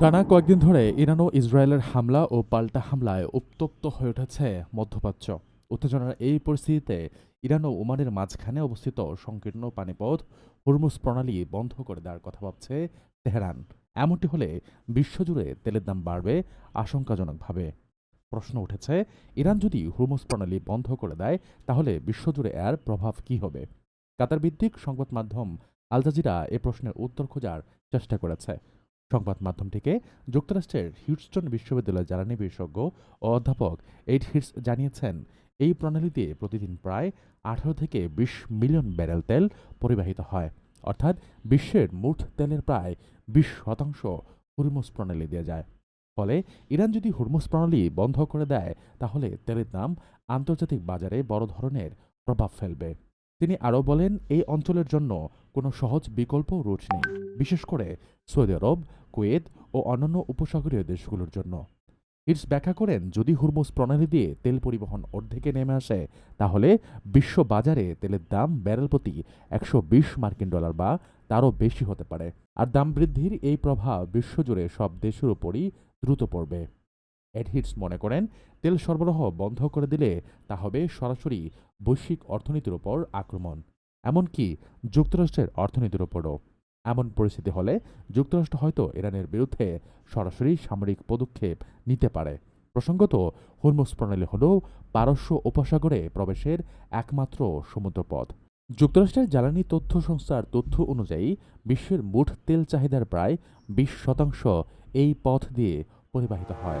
টানা কয়েকদিন ধরে ইরান ও ইসরায়েলের হামলা ও পাল্টা হামলায় উত্তপ্ত হয়ে উঠেছে মধ্যপ্রাচ্য। উত্তেজনার এই পরিস্থিতিতে ইরান ও ওমানের মাঝখানে অবস্থিত সংকীর্ণ পানিপথ হুরমুজ প্রণালী বন্ধ করে দেওয়ার কথা ভাবছে তেহরান। এমনটি হলে বিশ্বজুড়ে তেলের দাম বাড়বে আশঙ্কাজনকভাবে। প্রশ্ন উঠেছে, ইরান যদি হুরমুজ প্রণালী বন্ধ করে দেয়, তাহলে বিশ্বজুড়ে এর প্রভাব কী হবে? কাতার ভিত্তিক সংবাদ মাধ্যম আলজাজিরা এ প্রশ্নের উত্তর খোঁজার চেষ্টা করেছে। সংবাদ মাধ্যমটিকে যুক্তরাষ্ট্রের হিউস্টন বিশ্ববিদ্যালয়ের জ্বালানি বিশেষজ্ঞ ও অধ্যাপক এইড হিটস জানিয়েছেন, এই প্রণালী দিয়ে প্রতিদিন প্রায় আঠারো থেকে বিশ মিলিয়ন ব্যারেল তেল পরিবাহিত হয়। অর্থাৎ বিশ্বের মোট তেলের প্রায় বিশ শতাংশ হুরমুজ প্রণালী দিয়ে যায়। ফলে ইরান যদি হুরমুজ প্রণালী বন্ধ করে দেয়, তাহলে তেলের দাম আন্তর্জাতিক বাজারে বড় ধরনের প্রভাব ফেলবে। তিনি আরও বলেন, এই অঞ্চলের জন্য কোনো সহজ বিকল্প রুট নেই, বিশেষ করে সৌদি আরব, কুয়েত ও অন্যান্য উপসাগরীয় দেশগুলোর জন্য। হিটস ব্যাখ্যা করেন, যদি হুরমুজ প্রণালী দিয়ে তেল পরিবহন অর্ধেকে নেমে আসে, তাহলে বিশ্ব বাজারে তেলের দাম ব্যারেল প্রতি একশো বিশ মার্কিন ডলার বা তারও বেশি হতে পারে, আর দাম বৃদ্ধির এই প্রভাব বিশ্বজুড়ে সব দেশের উপরই দ্রুত পড়বে। এডহিটস মনে করেন, তেল সরবরাহ বন্ধ করে দিলে তা হবে সরাসরি বৈশ্বিক অর্থনীতির ওপর আক্রমণ। এমনকি যুক্তরাষ্ট্রের অর্থনীতির ওপরও এমন পরিস্থিতি হলে যুক্তরাষ্ট্র হয়তো ইরানের বিরুদ্ধে সরাসরি সামরিক পদক্ষেপ নিতে পারে। প্রসঙ্গত হরমুজ প্রণালী হল পারস্য উপসাগরে প্রবেশের একমাত্র সমুদ্রপথ। যুক্তরাষ্ট্রের জ্বালানি তথ্য সংস্থার তথ্য অনুযায়ী, বিশ্বের মোট তেল চাহিদার প্রায় বিশ শতাংশ এই পথ দিয়ে পরিবাহিত হয়।